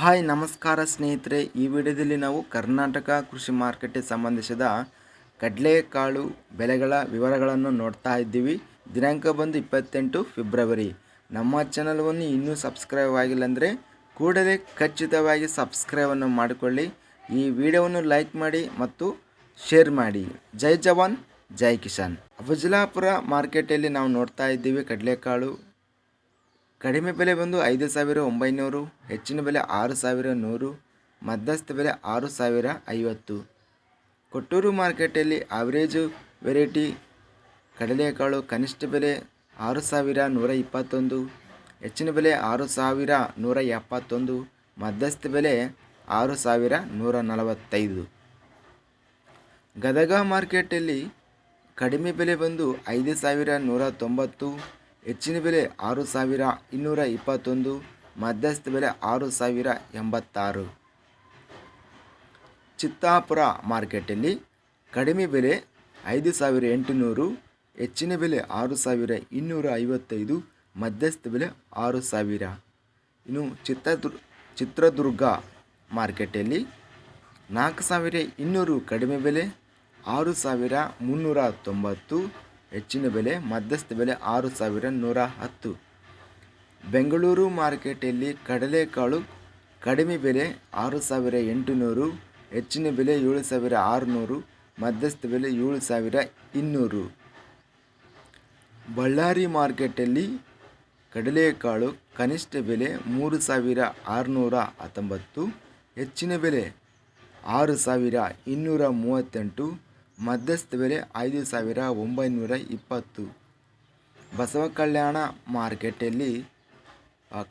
Hi, ನಮಸ್ಕಾರ ಸ್ನೇಹಿತರೆ. ಈ ವಿಡಿಯೋದಲ್ಲಿ ನಾವು ಕರ್ನಾಟಕ ಕೃಷಿ ಮಾರುಕಟ್ಟೆ ಸಂಬಂಧಿಸಿದ ಕಡಲೆಕಾಳು ಬೆಲೆಗಳ ವಿವರಗಳನ್ನು ನೋಡ್ತಾ ಇದ್ದೀವಿ. ದಿನಾಂಕ ಬಂದು ಇಪ್ಪತ್ತೆಂಟು ಫೆಬ್ರವರಿ. ನಮ್ಮ ಚಾನಲ್ವನ್ನು ಇನ್ನೂ ಸಬ್ಸ್ಕ್ರೈಬ್ ಆಗಿಲ್ಲ ಅಂದರೆ ಕೂಡಲೇ ಖಚಿತವಾಗಿ ಸಬ್ಸ್ಕ್ರೈಬನ್ನು ಮಾಡಿಕೊಳ್ಳಿ. ಈ ವಿಡಿಯೋವನ್ನು ಲೈಕ್ ಮಾಡಿ ಮತ್ತು ಶೇರ್ ಮಾಡಿ. ಜೈ ಜವಾನ್, ಜೈ ಕಿಸಾನ್. ಅಫಜಲಾಪುರ ಮಾರ್ಕೆಟಲ್ಲಿ ನಾವು ನೋಡ್ತಾ ಇದ್ದೀವಿ ಕಡಲೆಕಾಳು ಕಡಿಮೆ ಬೆಲೆ ಬಂದು ಐದು ಸಾವಿರ ಒಂಬೈನೂರು, ಹೆಚ್ಚಿನ ಬೆಲೆ ಆರು ಸಾವಿರ ನೂರು, ಮಧ್ಯಸ್ಥ ಬೆಲೆ ಆರು ಸಾವಿರ ಐವತ್ತು. ಕೊಟ್ಟೂರು ಮಾರ್ಕೆಟಲ್ಲಿ ಆವರೇಜು ವೆರೈಟಿ ಕಡಲೆಕಾಳು ಕನಿಷ್ಠ ಬೆಲೆ ಆರು ಸಾವಿರ ನೂರ ಇಪ್ಪತ್ತೊಂದು, ಹೆಚ್ಚಿನ ಬೆಲೆ ಆರು ಸಾವಿರ ನೂರ ಎಪ್ಪತ್ತೊಂದು, ಮಧ್ಯಸ್ಥ ಬೆಲೆ ಆರು ಸಾವಿರ ನೂರ ನಲವತ್ತೈದು. ಗದಗ ಮಾರ್ಕೆಟಲ್ಲಿ ಕಡಿಮೆ ಬೆಲೆ ಬಂದು ಐದು ಸಾವಿರ ನೂರ ತೊಂಬತ್ತು ಹೆಚ್ಚಿನ ಬೆಲೆ ಆರು ಸಾವಿರ ಇನ್ನೂರ ಇಪ್ಪತ್ತೊಂದು, ಮಧ್ಯಸ್ಥ ಬೆಲೆ ಆರು ಸಾವಿರ ಎಂಬತ್ತಾರು. ಚಿತ್ತಾಪುರ ಮಾರ್ಕೆಟಲ್ಲಿ ಕಡಿಮೆ ಬೆಲೆ ಐದು ಸಾವಿರ ಎಂಟುನೂರು, ಹೆಚ್ಚಿನ ಬೆಲೆ ಆರು ಸಾವಿರ ಇನ್ನೂರ ಐವತ್ತೈದು, ಮಧ್ಯಸ್ಥ ಬೆಲೆ ಆರು ಸಾವಿರ. ಇನ್ನು ಚಿತ್ರದುರ್, ಚಿತ್ರದುರ್ಗ ಮಾರ್ಕೆಟಲ್ಲಿ ನಾಲ್ಕು ಸಾವಿರ ಇನ್ನೂರು ಕಡಿಮೆ ಬೆಲೆ ಆರು ಸಾವಿರ ಮುನ್ನೂರ ತೊಂಬತ್ತು ಹೆಚ್ಚಿನ ಬೆಲೆ, ಮಧ್ಯಸ್ಥ ಬೆಲೆ ಆರು ಸಾವಿರ ನೂರ ಹತ್ತು. ಬೆಂಗಳೂರು ಮಾರ್ಕೆಟಲ್ಲಿ ಕಡಲೆಕಾಳು ಕಡಿಮೆ ಬೆಲೆ ಆರು ಸಾವಿರ ಎಂಟುನೂರು, ಹೆಚ್ಚಿನ ಬೆಲೆ ಏಳು ಸಾವಿರ ಆರುನೂರು, ಮಧ್ಯಸ್ಥ ಬೆಲೆ ಏಳು ಸಾವಿರ ಇನ್ನೂರು. ಬಳ್ಳಾರಿ ಮಾರ್ಕೆಟಲ್ಲಿ ಕಡಲೆಕಾಳು ಕನಿಷ್ಠ ಬೆಲೆ ಮೂರು ಸಾವಿರ ಆರುನೂರ ಹತ್ತೊಂಬತ್ತು, ಹೆಚ್ಚಿನ ಬೆಲೆ ಆರು ಸಾವಿರ ಇನ್ನೂರ ಮೂವತ್ತೆಂಟು ಮಧ್ಯಸ್ಥ ಬೆಲೆ ಐದು ಸಾವಿರ ಒಂಬೈನೂರ ಇಪ್ಪತ್ತು. ಬಸವ ಕಲ್ಯಾಣ ಮಾರ್ಕೆಟಲ್ಲಿ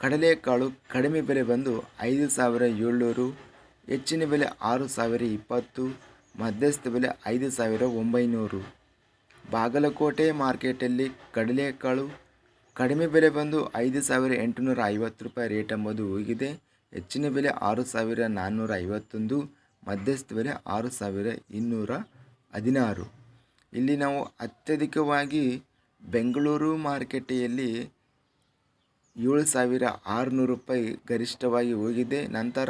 ಕಡಲೆಕಾಳು ಕಡಿಮೆ ಬೆಲೆ ಬಂದು ಐದು ಸಾವಿರ ಏಳ್ನೂರು, ಹೆಚ್ಚಿನ ಬೆಲೆ ಆರು ಸಾವಿರ ಇಪ್ಪತ್ತು, ಮಧ್ಯಸ್ಥ ಬೆಲೆ ಐದು ಸಾವಿರ ಒಂಬೈನೂರು. ಬಾಗಲಕೋಟೆ ಮಾರ್ಕೆಟಲ್ಲಿ ಕಡಲೆಕಾಳು ಕಡಿಮೆ ಬೆಲೆ ಬಂದು ಐದು ಸಾವಿರ ಎಂಟುನೂರ ಐವತ್ತು ರೂಪಾಯಿ ರೇಟ್ ಎಂಬುದು ಹೋಗಿದೆ ಹೆಚ್ಚಿನ ಬೆಲೆ ಆರು ಸಾವಿರ ನಾನ್ನೂರ ಐವತ್ತೊಂದು, ಮಧ್ಯಸ್ಥ ಬೆಲೆ ಆರು ಸಾವಿರ ಇನ್ನೂರ ಹದಿನಾರು. ಇಲ್ಲಿ ನಾವು ಅತ್ಯಧಿಕವಾಗಿ ಬೆಂಗಳೂರು ಮಾರುಕಟ್ಟೆಯಲ್ಲಿ ಏಳು ಸಾವಿರ ಆರುನೂರು ರೂಪಾಯಿ ಗರಿಷ್ಠವಾಗಿ ಹೋಗಿದೆ. ನಂತರ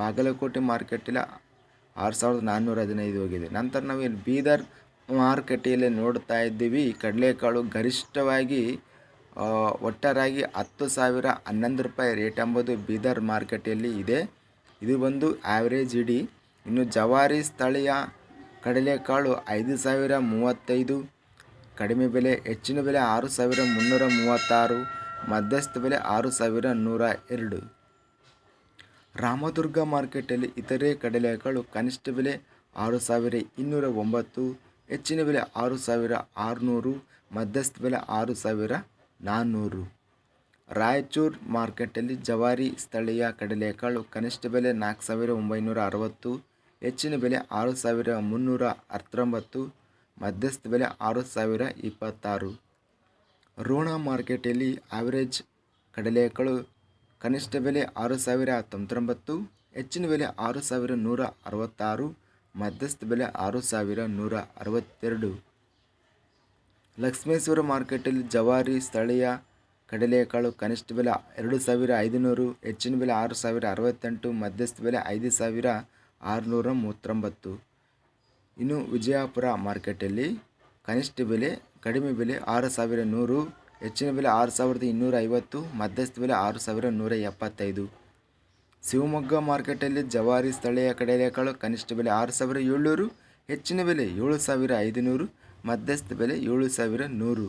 ಬಾಗಲಕೋಟೆ ಮಾರುಕಟ್ಟೆಯಲ್ಲಿ ಆರು ಸಾವಿರದ ನಾನ್ನೂರ ಹದಿನೈದು ಹೋಗಿದೆ. ನಂತರ ನಾವು ಇಲ್ಲಿ ಬೀದರ್ ಮಾರುಕಟ್ಟೆಯಲ್ಲಿ ನೋಡ್ತಾ ಇದ್ದೀವಿ. ಕಡಲೆಕಾಳು ಗರಿಷ್ಠವಾಗಿ ಒಟ್ಟಾರಾಗಿ ಹತ್ತು ಸಾವಿರ ಹನ್ನೊಂದು ರೂಪಾಯಿ ರೇಟ್ ಎಂಬುದು ಬೀದರ್ ಮಾರುಕಟ್ಟೆಯಲ್ಲಿ ಇದೆ. ಇದು ಬಂದು ಆ್ಯಾವ್ರೇಜ್ ಇಡೀ ಇನ್ನು ಜವಾರಿ ಸ್ಥಳೀಯ ಕಡಲೆಕಾಳು ಐದು ಸಾವಿರ ಮೂವತ್ತೈದು, ಕಡಿಮೆ ಬೆಲೆ ಹೆಚ್ಚಿನ ಬೆಲೆ ಆರು ಸಾವಿರ ಮುನ್ನೂರ ಮೂವತ್ತಾರು, ಮಧ್ಯಸ್ಥ ಬೆಲೆ ಆರು ಸಾವಿರ ನೂರ ಎರಡು. ರಾಮದುರ್ಗ ಮಾರ್ಕೆಟಲ್ಲಿ ಇತರೆ ಕಡಲೆಕಾಳು ಕನಿಷ್ಠ ಬೆಲೆ ಆರು ಸಾವಿರ ಇನ್ನೂರ ಒಂಬತ್ತು, ಹೆಚ್ಚಿನ ಬೆಲೆ ಆರು ಸಾವಿರ ಆರುನೂರು, ಮಧ್ಯಸ್ಥ ಬೆಲೆ ಆರು ಸಾವಿರ ನಾನ್ನೂರು ರಾಯಚೂರು ಮಾರ್ಕೆಟಲ್ಲಿ ಜವಾರಿ ಸ್ಥಳೀಯ ಕಡಲೆಕಾಳು ಕನಿಷ್ಠ ಬೆಲೆ ನಾಲ್ಕು ಸಾವಿರ ಒಂಬೈನೂರ ಅರವತ್ತು ಹೆಚ್ಚಿನ ಬೆಲೆ ಆರು ಸಾವಿರ ಮುನ್ನೂರ ಹತ್ತೊಂಬತ್ತು, ಮಧ್ಯಸ್ಥ ಬೆಲೆ ಆರು ಸಾವಿರ ಇಪ್ಪತ್ತಾರು. ರೋಣ ಮಾರ್ಕೆಟಲ್ಲಿ ಆವರೇಜ್ ಕಡಲೆಕಾಳು ಕನಿಷ್ಠ ಬೆಲೆ ಆರು ಸಾವಿರ ತೊಂಬತ್ತೊಂಬತ್ತು, ಹೆಚ್ಚಿನ ಬೆಲೆ ಆರು ಸಾವಿರ ನೂರ ಅರವತ್ತಾರು, ಮಧ್ಯಸ್ಥ ಬೆಲೆ ಆರು ಸಾವಿರ ನೂರ ಅರವತ್ತೆರಡು. ಲಕ್ಷ್ಮೇಶ್ವರ ಮಾರ್ಕೆಟಲ್ಲಿ ಜವಾರಿ ಸ್ಥಳೀಯ ಕಡಲೆಕಾಳು ಕನಿಷ್ಠ ಬೆಲೆ ಎರಡು ಸಾವಿರ ಐದುನೂರು, ಹೆಚ್ಚಿನ ಬೆಲೆ ಆರು ಸಾವಿರ ಅರವತ್ತೆಂಟು, ಮಧ್ಯಸ್ಥ ಬೆಲೆ ಐದು ಸಾವಿರ ಆರುನೂರ ಮೂವತ್ತೊಂಬತ್ತು ಇನ್ನು ವಿಜಯಪುರ ಮಾರ್ಕೆಟಲ್ಲಿ ಕನಿಷ್ಠ ಬೆಲೆ, ಕಡಿಮೆ ಬೆಲೆ ಆರು ಸಾವಿರ ನೂರು, ಹೆಚ್ಚಿನ ಬೆಲೆ ಆರು ಸಾವಿರದ ಇನ್ನೂರ ಐವತ್ತು ಮಧ್ಯಸ್ಥ ಬೆಲೆ ಆರು ಸಾವಿರ ನೂರ ಎಪ್ಪತ್ತೈದು ಶಿವಮೊಗ್ಗ ಮಾರ್ಕೆಟಲ್ಲಿ ಜವಾರಿ ಸ್ಥಳೀಯ ಕಡಲೆಕಾಳು ಕನಿಷ್ಠ ಬೆಲೆ ಆರು ಸಾವಿರ ಏಳ್ನೂರು, ಹೆಚ್ಚಿನ ಬೆಲೆ ಏಳು ಸಾವಿರ ಐದುನೂರು, ಮಧ್ಯಸ್ಥ ಬೆಲೆ ಏಳು ಸಾವಿರ ನೂರು.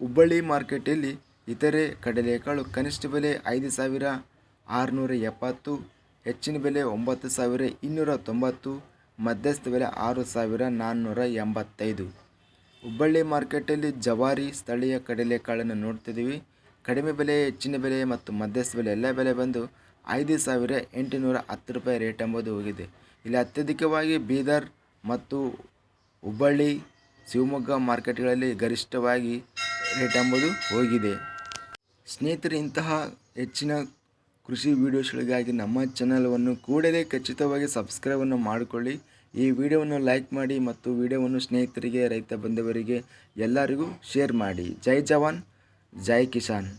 ಹುಬ್ಬಳ್ಳಿ ಮಾರ್ಕೆಟಲ್ಲಿ ಇತರೆ ಕಡಲೆಕಾಳು ಕನಿಷ್ಠ ಬೆಲೆ ಐದು ಸಾವಿರ ಆರುನೂರ ಎಪ್ಪತ್ತು ಹೆಚ್ಚಿನ ಬೆಲೆ ಒಂಬತ್ತು ಸಾವಿರ ಇನ್ನೂರ ತೊಂಬತ್ತು, ಮಧ್ಯಸ್ಥ ಬೆಲೆ ಆರು ಸಾವಿರ ನಾನ್ನೂರ ಎಂಬತ್ತೈದು. ಹುಬ್ಬಳ್ಳಿ ಮಾರ್ಕೆಟಲ್ಲಿ ಜವಾರಿ ಸ್ಥಳೀಯ ಕಡಲೆಕಾಳನ್ನು ನೋಡ್ತಿದ್ದೀವಿ. ಕಡಿಮೆ ಬೆಲೆ, ಹೆಚ್ಚಿನ ಬೆಲೆ ಮತ್ತು ಮಧ್ಯಸ್ಥ ಬೆಲೆ ಎಲ್ಲ ಬೆಲೆ ಬಂದು ಐದು ಸಾವಿರ ಎಂಟುನೂರ ಹತ್ತು ರೂಪಾಯಿ ರೇಟ್ ಎಂಬುದು ಹೋಗಿದೆ. ಇಲ್ಲಿ ಅತ್ಯಧಿಕವಾಗಿ ಬೀದರ್ ಮತ್ತು ಹುಬ್ಬಳ್ಳಿ, ಶಿವಮೊಗ್ಗ ಮಾರ್ಕೆಟ್ಗಳಲ್ಲಿ ಗರಿಷ್ಠವಾಗಿ ರೇಟ್ ಎಂಬುದು ಹೋಗಿದೆ. ಸ್ನೇಹಿತರು, ಇಂತಹ ಹೆಚ್ಚಿನ ಕೃಷಿ ವಿಡಿಯೋಸ್ಗಳಿಗಾಗಿ ನಮ್ಮ ಚಾನಲನ್ನು ಕೂಡಲೇ ಖಚಿತವಾಗಿ ಸಬ್ಸ್ಕ್ರೈಬನ್ನು ಮಾಡಿಕೊಳ್ಳಿ. ಈ ವಿಡಿಯೋವನ್ನು ಲೈಕ್ ಮಾಡಿ ಮತ್ತು ವಿಡಿಯೋವನ್ನು ಸ್ನೇಹಿತರಿಗೆ, ರೈತ ಬಂಧುವರಿಗೆ ಎಲ್ಲರಿಗೂ ಶೇರ್ ಮಾಡಿ. ಜೈ ಜವಾನ್, ಜೈ ಕಿಸಾನ್.